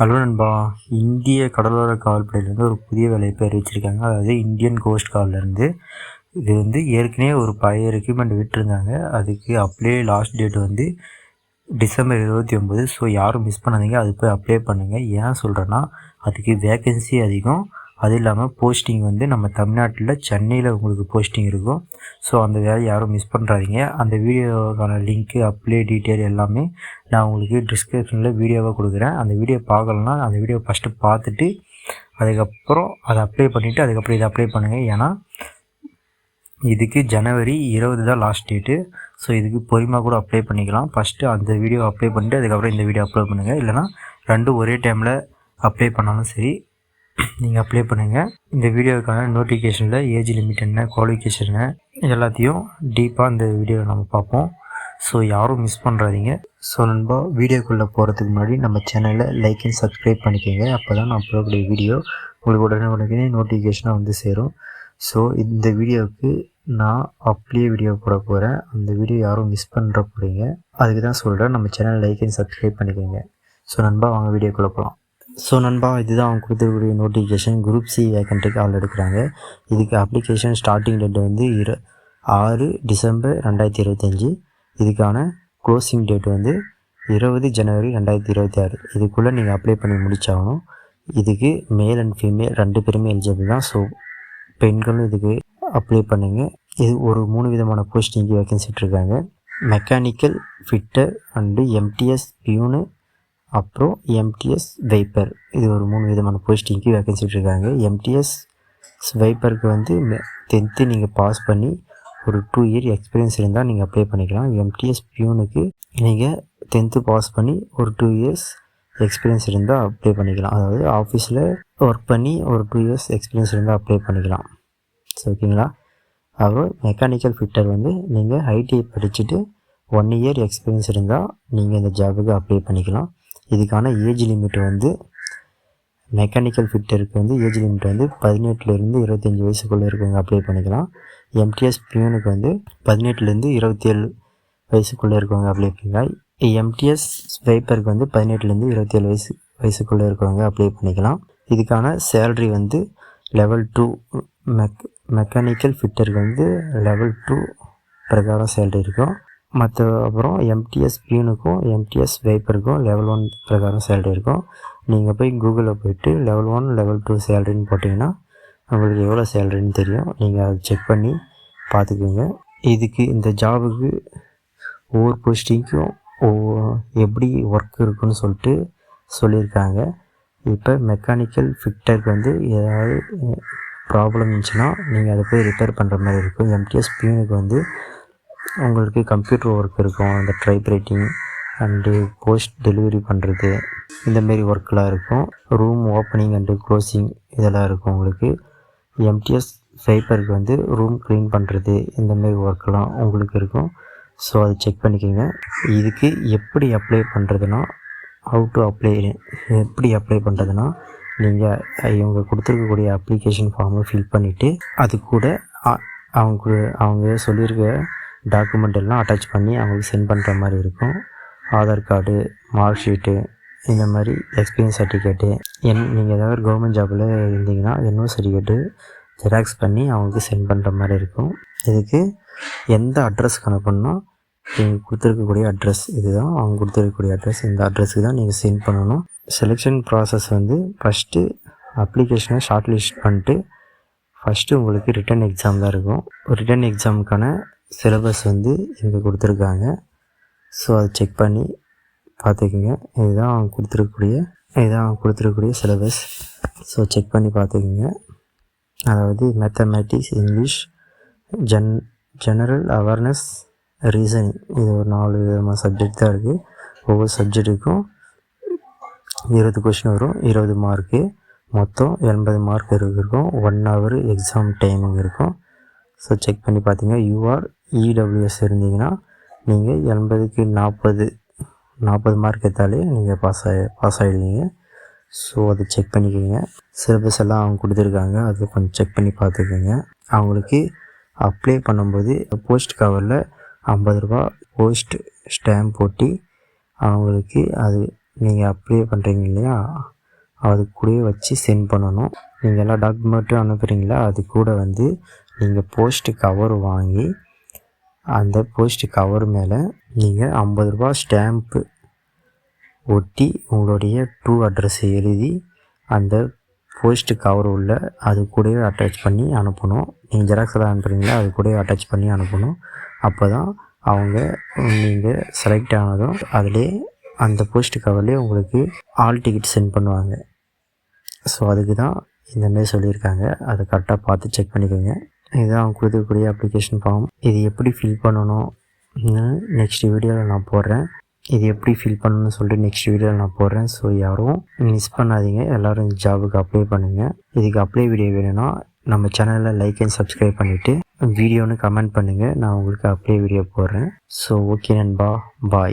Hello நண்பா. இந்திய கடலோர காவல்படையிலேருந்து ஒரு புதிய வேலையை அறிவிச்சிருக்காங்க. அதாவது இந்தியன் கோஸ்ட் கார்ட்லேருந்து இது வந்து ஏற்கனவே ஒரு பழைய ரெக்யூப்மெண்ட் விட்டுருந்தாங்க. அதுக்கு அப்ளை லாஸ்ட் டேட் வந்து டிசம்பர் இருபத்தி ஒம்பது ஸோ யாரும் மிஸ் பண்ணாதீங்க. அது போய் அப்ளை பண்ணுங்கள் ஏன் சொல்கிறேன்னா அதுக்கு வேக்கன்சி அதிகம். அது இல்லாமல் போஸ்டிங் வந்து நம்ம தமிழ்நாட்டில் சென்னையில் உங்களுக்கு போஸ்டிங் இருக்கும். ஸோ அந்த வேலையை யாரும் மிஸ் பண்ணுறாதீங்க அந்த வீடியோக்கான லிங்க்கு அப்ளை டீட்டெயில் எல்லாமே நான் உங்களுக்கு டிஸ்கிரிப்ஷனில் வீடியோவாக கொடுக்குறேன். அந்த வீடியோ பார்க்கலன்னா அந்த வீடியோ ஃபஸ்ட்டு பார்த்துட்டு அதுக்கப்புறம் அதை அப்ளை பண்ணிவிட்டு அதுக்கப்புறம் இதை அப்ளை பண்ணுங்கள் ஏன்னா இதுக்கு ஜனவரி இருபது தான் லாஸ்ட் டேட்டு ஸோ இதுக்கு பொறுமையாக கூட அப்ளை பண்ணிக்கலாம். ஃபஸ்ட்டு அந்த வீடியோ அப்ளை பண்ணிட்டு அதுக்கப்புறம் இந்த வீடியோ அப்லோட் பண்ணுங்கள் இல்லைனா ரெண்டும் ஒரே டைமில் அப்ளை பண்ணாலும் சரி நீங்கள் அப்ளை பண்ணுங்கள் இந்த வீடியோவுக்கான நோட்டிஃபிகேஷனில் ஏஜ் லிமிட் என்ன குவாலிஃபிகேஷன் என்ன எல்லாத்தையும் டீப்பாக இந்த வீடியோவை நம்ம பார்ப்போம். ஸோ யாரும் மிஸ் பண்ணுறாதீங்க ஸோ நண்பா வீடியோக்குள்ளே போகிறதுக்கு முன்னாடி நம்ம சேனலில் லைக் அண்ட் சப்ஸ்கிரைப் பண்ணிக்கோங்க. அப்போ தான் நான் போடக்கூடிய வீடியோ உங்களுக்கு உடனே உடனே நோட்டிஃபிகேஷனாக வந்து சேரும். ஸோ இந்த வீடியோவுக்கு நான் அப்படியே வீடியோ போட போகிறேன் அந்த வீடியோ யாரும் மிஸ் பண்ணுற போகிறீங்க அதுக்கு தான் சொல்கிறேன் நம்ம சேனல் லைக் அண்ட் சப்ஸ்கிரைப் பண்ணிக்கோங்க. ஸோ நண்பா வாங்க வீடியோக்குள்ளே போகலாம் ஸோ நண்பா இதுதான் அவங்க கொடுத்துருக்கூடிய நோட்டிஃபிகேஷன் குரூப் சி வேக்கண்ட்டுக்கு ஆள் எடுக்கிறாங்க. இதுக்கு அப்ளிகேஷன் ஸ்டார்டிங் டேட் வந்து இரு ஆறு டிசம்பர் ரெண்டாயிரத்தி இருபத்தஞ்சி. இதுக்கான க்ளோசிங் டேட் வந்து இருபது ஜனவரி ரெண்டாயிரத்தி இருபத்தி ஆறு. இதுக்குள்ளே நீங்கள் அப்ளை பண்ணி முடிச்சாகணும். இதுக்கு மேல் அண்ட் ஃபீமேல் ரெண்டு பேருமே எலிஜிபிள் தான். ஸோ பெண்களும் இதுக்கு அப்ளை பண்ணுங்க. இது ஒரு மூணு விதமான போஸ்டிங்கு வேக்கன்சி இருக்காங்க. Mechanical fitter and MTS peon அப்புறம் எம்டிஎஸ் வைப்பர் இது ஒரு மூணு விதமான போஸ்டிங்க்கு வேக்கன்சி இருக்காங்க எம்டிஎஸ் வைப்பருக்கு வந்து டென்த்து நீங்கள் பாஸ் பண்ணி ஒரு டூ இயர் எக்ஸ்பீரியன்ஸ் இருந்தால் நீங்கள் அப்ளை பண்ணிக்கலாம். எம்டிஎஸ் பியூனுக்கு நீங்கள் டென்த்து பாஸ் பண்ணி ஒரு டூ இயர்ஸ் எக்ஸ்பீரியன்ஸ் இருந்தால் அப்ளை பண்ணிக்கலாம். அதாவது ஆஃபீஸில் ஒர்க் பண்ணி ஒரு டூ இயர்ஸ் எக்ஸ்பீரியன்ஸ் இருந்தால் அப்ளை பண்ணிக்கலாம். ஸோ ஓகேங்களா அப்புறம் மெக்கானிக்கல் ஃபிட்டர் வந்து நீங்கள் ஐடிஐ படிச்சுட்டு ஒன் இயர் எக்ஸ்பீரியன்ஸ் இருந்தால் நீங்கள் இந்த ஜாபுக்கு அப்ளை பண்ணிக்கலாம். இதுக்கான ஏஜ் லிமிட் வந்து மெக்கானிக்கல் ஃபிட்டருக்கு வந்து ஏஜ் லிமிட் வந்து பதினெட்டுலேருந்து இருபத்தஞ்சி வயசுக்குள்ளே இருக்கவங்க அப்ளை பண்ணிக்கலாம். எம்டிஎஸ் பியூனுக்கு வந்து பதினெட்டுலேருந்து இருபத்தேழு வயசுக்குள்ளே இருக்கவங்க அப்ளை பண்ணிக்கலாம். எம்டிஎஸ் ஸ்வைப்பருக்கு வந்து பதினெட்டுலேருந்து இருபத்தேழு வயசு வயசுக்குள்ளே இருக்கவங்க அப்ளை பண்ணிக்கலாம். இதுக்கான சேல்ரி வந்து லெவல் டூ மெக் மெக்கானிக்கல் ஃபிட்டருக்கு வந்து லெவல் டூ பிரகாரம் சேல்ரி இருக்கும். மற்ற அப்புறம் எம்டிஎஸ் பியூனுக்கும் எம்டிஎஸ் வைப்பருக்கும் லெவல் ஒன் பிரகாரம் சேலரி இருக்கும். நீங்கள் போய் கூகுளில் போயிட்டு லெவல் ஒன் லெவல் டூ சேலரின்னு போட்டிங்கன்னா உங்களுக்கு எவ்வளோ சேலரின்னு தெரியும். நீங்கள் அதை செக் பண்ணி பார்த்துக்குங்க. இதுக்கு இந்த ஜாபுக்கு ஒவ்வொரு போஸ்டிங்க்கும் எப்படி ஒர்க் இருக்குன்னு சொல்லிட்டு சொல்லியிருக்காங்க. இப்போ மெக்கானிக்கல் ஃபிட்டருக்கு வந்து ஏதாவது ப்ராப்ளம் இருந்துச்சுன்னா நீங்கள் அதை போய் ரிப்பேர் பண்ணுற மாதிரி இருக்கும். எம்டிஎஸ் பியூனுக்கு வந்து உங்களுக்கு கம்ப்யூட்டர் ஒர்க் இருக்கும் அந்த type writing and post delivery பண்ணுறது இந்தமாரி ஒர்க்கெலாம் இருக்கும். ரூம் ஓப்பனிங் அண்டு க்ளோசிங் இதெல்லாம் இருக்கும் உங்களுக்கு. எம்டிஎஸ் ஃபைபருக்கு வந்து ரூம் க்ளீன் பண்ணுறது இந்தமாரி ஒர்க்கெலாம் உங்களுக்கு இருக்கும். ஸோ அதை செக் பண்ணிக்கோங்க. இதுக்கு எப்படி அப்ளை பண்ணுறதுனா ஹவு டு அப்ளை எப்படி அப்ளை பண்ணுறதுனா நீங்கள் இவங்க கொடுத்துருக்கக்கூடிய அப்ளிகேஷன் ஃபார்மை ஃபில் பண்ணிவிட்டு அது கூட அவங்க அவங்க சொல்லியிருக்க டாக்குமெண்ட் எல்லாம் அட்டாச் பண்ணி அவங்களுக்கு சென்ட் பண்ணுற மாதிரி இருக்கும். ஆதார் கார்டு மார்க் ஷீட்டு இந்த மாதிரி எக்ஸ்பீரியன்ஸ் சர்டிஃபிகேட்டு என் நீங்கள் ஏதாவது கவர்மெண்ட் ஜாபில் இருந்தீங்கன்னா என்னோ சர்டிஃபிகேட்டு ஜெராக்ஸ் பண்ணி அவங்களுக்கு சென்ட் பண்ணுற மாதிரி இருக்கும். இதுக்கு எந்த அட்ரஸ்க்கு அனுப்பணும்னா நீங்கள் கொடுத்துருக்கக்கூடிய அட்ரஸ் இதுதான். அவங்க கொடுத்துருக்கக்கூடிய அட்ரஸ் இந்த அட்ரஸுக்கு தான் நீங்கள் சென்ட் பண்ணணும். செலெக்ஷன் ப்ராசஸ் வந்து ஃபஸ்ட்டு அப்ளிகேஷனை ஷார்ட் லிஸ்ட் பண்ணிட்டு ஃபஸ்ட்டு உங்களுக்கு ரிட்டன் எக்ஸாம் தான் இருக்கும். ரிட்டன் எக்ஸாமுக்கான சிலபஸ் வந்து இங்கே கொடுத்துருக்காங்க. ஸோ அதை செக் பண்ணி பார்த்துக்குங்க. இதுதான் அவங்க கொடுத்துருக்கக்கூடிய இதுதான் அவங்க கொடுத்துருக்கக்கூடிய சிலபஸ் ஸோ செக் பண்ணி பார்த்துக்குங்க. அதாவது mathematics English gen general awareness reasoning இது ஒரு நாலு விதமான சப்ஜெக்ட் தான் இருக்குது ஒவ்வொரு சப்ஜெக்ட்டுக்கும் இருபது கொஷின் வரும். இருபது மார்க்கு மொத்தம் எண்பது மார்க் இருக்கும். ஒன் ஹவர் எக்ஸாம் டைமிங் இருக்கும். ஸோ செக் பண்ணி பார்த்தீங்கன்னா யூஆர் இடபிள்யூஎஸ் இருந்தீங்கன்னா நீங்கள் எண்பதுக்கு நாற்பது நாற்பது மார்க் எடுத்தாலே நீங்கள் பாஸ் ஆகி பாஸ் ஆகிடுவீங்க ஸோ அதை செக் பண்ணிக்கோங்க. சிலபஸ் எல்லாம் அவங்க கொடுத்துருக்காங்க. அதை கொஞ்சம் செக் பண்ணி பார்த்துக்கோங்க. அவங்களுக்கு அப்ளை பண்ணும்போது போஸ்ட் கவரில் ஐம்பது ரூபா போஸ்ட் ஸ்டாம்ப் போட்டி அவங்களுக்கு அது நீங்கள் அப்ளை பண்ணுறீங்க இல்லையா? அது வச்சு சென்ட் பண்ணணும். நீங்கள் எல்லா டாக்குமெண்ட்டும் அனுப்புகிறீங்களா அது கூட வந்து நீங்கள் போஸ்ட்டு கவர் வாங்கி அந்த போஸ்ட் கவர் மேலே நீங்கள் ஐம்பது ரூபா ஸ்டாம்ப்பு ஒட்டி உங்களுடைய டூ அட்ரஸை எழுதி அந்த போஸ்ட் கவர் உள்ள அது கூடவே அட்டாச் பண்ணி அனுப்பணும். நீங்கள் ஜெராக்ஸ் எல்லாம் அனுப்புகிறீங்களா அது கூடவே அட்டாச் பண்ணி அனுப்பணும். அப்போ தான் அவங்க நீங்கள் செலக்ட் ஆனதும் அதிலே அந்த போஸ்ட் கவர்லேயே உங்களுக்கு ஆல் டிக்கெட் சென்ட் பண்ணுவாங்க. ஸோ அதுக்கு தான் இந்தமாரி சொல்லியிருக்காங்க. அதை கரெக்டாக பார்த்து செக் பண்ணிக்கோங்க. இதுதான் அவங்க கொடுக்கக்கூடிய அப்ளிகேஷன் ஃபார்ம் இது எப்படி ஃபில் பண்ணணும்? நெக்ஸ்ட் வீடியோவில் நான் போடுறேன். இது எப்படி ஃபில் பண்ணணும்னு சொல்லிட்டு நெக்ஸ்ட் வீடியோவில் நான் போடுறேன். ஸோ யாரும் மிஸ் பண்ணாதீங்க. எல்லோரும் இந்த ஜாபுக்கு அப்ளை பண்ணுங்கள் இதுக்கு அப்ளை வீடியோ வேணும்னா நம்ம சேனலில் லைக் அண்ட் சப்ஸ்கிரைப் பண்ணிவிட்டு வீடியோன்னு கமெண்ட் பண்ணுங்கள் நான் உங்களுக்கு அப்ளை வீடியோ போடுறேன். ஸோ ஓகே நண்பா. பாய்